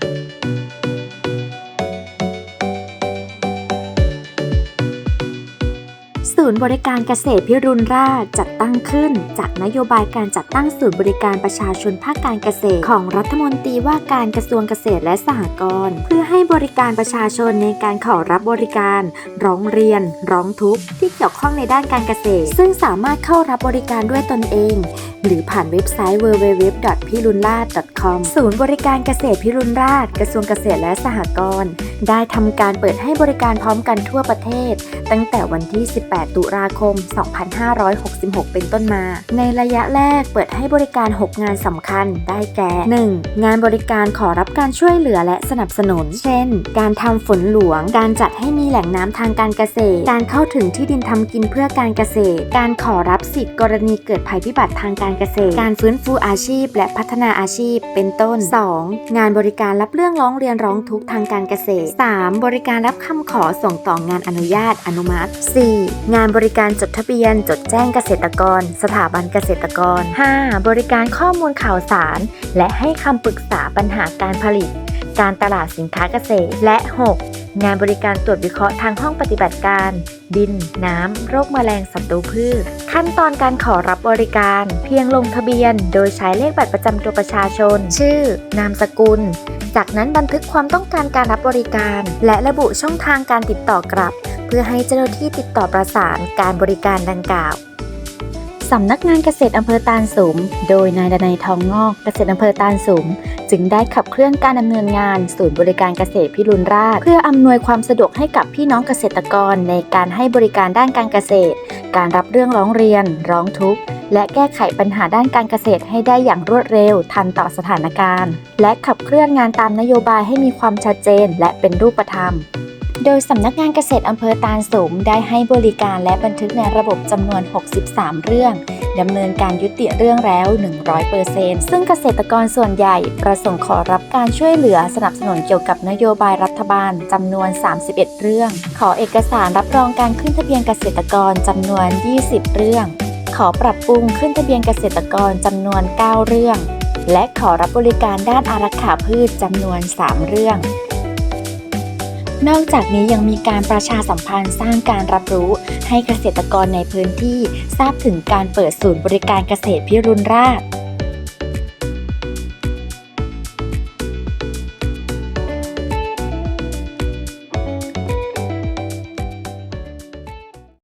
Música ศูนย์บริการเกษตรพิรุณราชจัดตั้งขึ้น จากนโยบายการจัดตั้งศูนย์บริการประชาชนภาคการเกษตร ของรัฐมนตรีว่าการกระทรวงเกษตรและสหกรณ์เพื่อให้บริการประชาชนในการขอรับบริการ ร้องเรียน ร้องทุกข์ที่เกี่ยวข้องในด้านการเกษตร ซึ่งสามารถเข้ารับบริการด้วยตนเอง หรือผ่านเว็บไซต์ www.pirunraj.com ศูนย์บริการเกษตรพิรุณราช กระทรวงเกษตรและสหกรณ์ได้ทำการเปิดให้บริการพร้อมกันทั่วประเทศ ตั้งแต่วันที่ 18ตุลาคม 2566 เป็นต้นมา ในระยะแรกเปิดให้บริการ 6 งานสำคัญได้แก่ 1. งานบริการขอรับการช่วยเหลือและสนับสนุน เช่น การทำฝนหลวง การจัดให้มีแหล่งน้ำทางการเกษตร การเข้าถึงที่ดินทำกินเพื่อการเกษตร การขอรับสิทธิ์กรณีเกิดภัยพิบัติทางการเกษตร การฟื้นฟูอาชีพ และพัฒนาอาชีพ เป็นต้น 2. งานบริการรับเรื่องร้องเรียนร้องทุกข์ทางการเกษตร 3. บริการรับคำขอส่งต่องานอนุญาตอนุมัติ 4. งานบริการจดทะเบียน จดแจ้งเกษตรกร สถาบันเกษตรกร 5. บริการข้อมูลข่าวสาร และให้คำปรึกษาปัญหาการผลิต การตลาดสินค้าเกษตรและ 6. งานบริการตรวจวิเคราะห์ทางห้องปฏิบัติการ ดิน น้ำ โรคแมลงศัตรูพืช ขั้นตอนการขอรับบริการ เพียงลงทะเบียน โดยใช้เลขบัตรประจำตัวประชาชน ชื่อ นามสกุล จากนั้นบันทึกความต้องการการรับบริการ และระบุช่องทางการติดต่อกลับ เพื่อให้เจ้าหน้าที่ติดต่อประสานการบริการดังกล่าวสำนักงานเกษตรอำเภอตาลสุม โดยนายดนัยทองงอกเกษตรอำเภอตาลสุม จึงได้ขับเคลื่อนการดำเนินงาน ศูนย์บริการเกษตรพิรุณราช เพื่ออำนวยความสะดวกให้กับพี่น้องเกษตรกรในการให้บริการด้านการเกษตร การรับเรื่องร้องเรียน ร้องทุกข์และแก้ไขปัญหาด้านการเกษตรให้ได้อย่างรวดเร็ว ทันต่อสถานการณ์ และขับเคลื่อนงานตามนโยบายให้มีความชัดเจน และเป็นรูปธรรม โดยสำนักงานเกษตรอำเภอตาลสมได้ให้บริการและบันทึกในระบบจำนวน 63 เรื่องดำเนินการยุติเรื่องแล้ว 100%ซึ่งเกษตรกรส่วนใหญ่ประสงค์ขอรับการช่วยเหลือสนับสนุนเกี่ยวกับนโยบายรัฐบาลจำนวน 31 เรื่อง ขอเอกสารรับรองการขึ้นทะเบียนเกษตรกรจำนวน 20 เรื่อง ขอปรับปรุงขึ้นทะเบียนเกษตรกรจำนวน 9 เรื่อง และขอรับบริการด้านอารักขาพืชจำนวน 3 เรื่อง นอกจากนี้ยังมีการประชาสัมพันธ์สร้างการรับรู้ให้เกษตรกรในพื้นที่ทราบถึงการเปิดศูนย์บริการเกษตรพิรุณราช